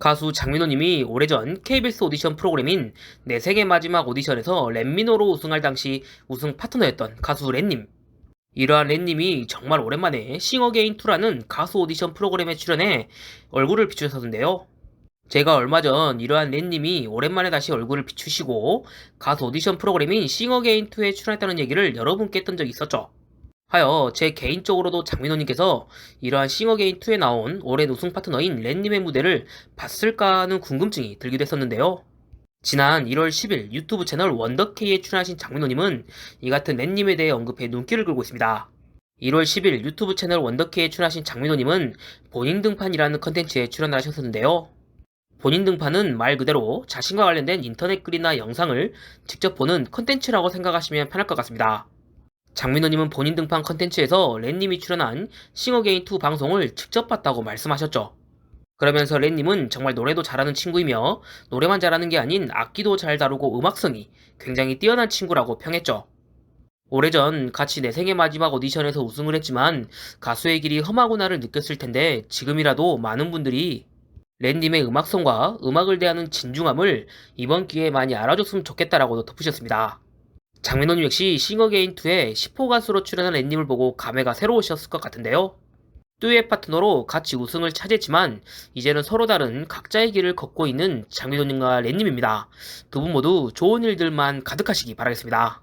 가수 장민호님이 오래전 KBS 오디션 프로그램인 내 생의 마지막 오디션에서 렛미노로 우승할 당시 우승 파트너였던 가수 렛님. 이러한 렛님이 정말 오랜만에 싱어게인2라는 가수 오디션 프로그램에 출연해 얼굴을 비추셨었는데요. 제가 얼마 전 이러한 렛님이 오랜만에 다시 얼굴을 비추시고 가수 오디션 프로그램인 싱어게인2에 출연했다는 얘기를 여러분께 했던 적이 있었죠. 하여 제 개인적으로도 장민호님께서 이러한 싱어게인2에 나온 오랜 우승 파트너인 렛님의 무대를 봤을까 하는 궁금증이 들기도 했었는데요. 지난 1월 10일 유튜브 채널 원더케이에 출연하신 장민호님은 이 같은 렛님에 대해 언급해 눈길을 끌고 있습니다. 1월 10일 유튜브 채널 원더케이에 출연하신 장민호님은 본인 등판이라는 컨텐츠에 출연을 하셨었는데요. 본인 등판은 말 그대로 자신과 관련된 인터넷 글이나 영상을 직접 보는 컨텐츠라고 생각하시면 편할 것 같습니다. 장민호님은 본인 등판 컨텐츠에서 랜님이 출연한 싱어게인2 방송을 직접 봤다고 말씀하셨죠. 그러면서 랜님은 정말 노래도 잘하는 친구이며 노래만 잘하는 게 아닌 악기도 잘 다루고 음악성이 굉장히 뛰어난 친구라고 평했죠. 오래전 같이 내 생의 마지막 오디션에서 우승을 했지만 가수의 길이 험하구나를 느꼈을 텐데 지금이라도 많은 분들이 랜님의 음악성과 음악을 대하는 진중함을 이번 기회에 많이 알아줬으면 좋겠다라고도 덧붙였습니다. 장민호님 역시 싱어게인2에 10호 가수로 출연한 랜님을 보고 감회가 새로우셨을 것 같은데요. 듀엣 파트너로 같이 우승을 차지했지만 이제는 서로 다른 각자의 길을 걷고 있는 장민호님과 랜님입니다. 두 분 모두 좋은 일들만 가득하시기 바라겠습니다.